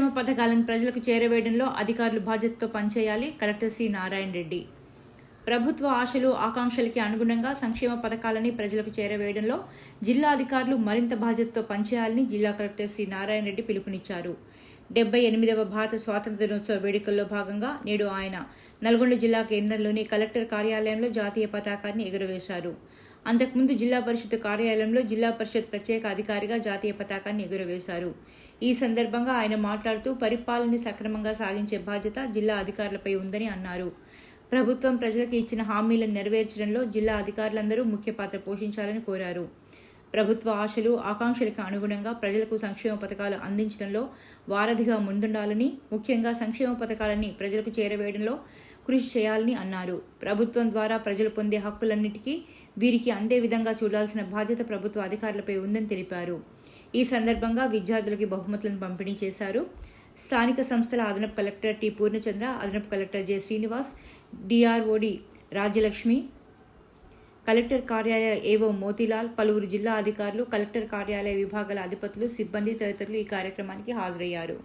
పథకాలను ప్రజలకు చేరవేయడంలో అధికారులు బాధ్యతతో పనిచేయాలి. Collector C. నారాయణ రెడ్డి. ప్రభుత్వ ఆశలు ఆకాంక్షలకి అనుగుణంగా సంక్షేమ పథకాలని ప్రజలకు చేరవేయడంలో జిల్లా అధికారులు మరింత బాధ్యతతో పనిచేయాలని జిల్లా కలెక్టర్ సి. నారాయణ రెడ్డి పిలుపునిచ్చారు. డెబ్బై ఎనిమిదవ భారత స్వాతంత్ర దినోత్సవ వేడుకల్లో భాగంగా నేడు ఆయన నల్గొండ జిల్లా కేంద్రంలోని కలెక్టర్ కార్యాలయంలో జాతీయ పతాకాన్ని ఎగురవేశారు. అంతకుముందు జిల్లా పరిషత్ కార్యాలయంలో జిల్లా పరిషత్ ప్రత్యేక అధికారిగా జాతీయ పతాకాన్ని ఎగురవేశారు. ఈ సందర్భంగా ఆయన మాట్లాడుతూ పరిపాలనని సక్రమంగా సాగించే బాధ్యత జిల్లా అధికారులపై ఉందని అన్నారు. ప్రభుత్వం ప్రజలకు ఇచ్చిన హామీలను నెరవేర్చడంలో జిల్లా అధికారులందరూ ముఖ్య పాత్ర పోషించాలని కోరారు. ప్రభుత్వ ఆశలు ఆకాంక్షలకు అనుగుణంగా ప్రజలకు సంక్షేమ పథకాలు అందించడంలో వారధిగా ముందుండాలని ముఖ్యంగా సంక్షేమ పథకాలని ప్రజలకు చేరవేయడంలో కృషి చేయాలని అన్నారు. ప్రభుత్వం ద్వారా ప్రజలు పొందే హక్కులన్నిటికీ వీరికి అందే విధంగా చూడాల్సిన బాధ్యత ప్రభుత్వ అధికారులపై ఉందని తెలిపారు. ఈ సందర్భంగా విద్యార్థులకి బహుమతులను పంపిణీ చేశారు. స్థానిక సంస్థల అదనపు కలెక్టర్ టి పూర్ణచంద్ర అదనపు collector J Srinivas DRO D Rajyalakshmi collector కార్యాలయ ఏవో మోతీలాల్ పలువురు జిల్లా అధికారులు కలెక్టర్ కార్యాలయ విభాగాల అధిపతులు సిబ్బంది తదితరులు ఈ కార్యక్రమానికి హాజరయ్యారు.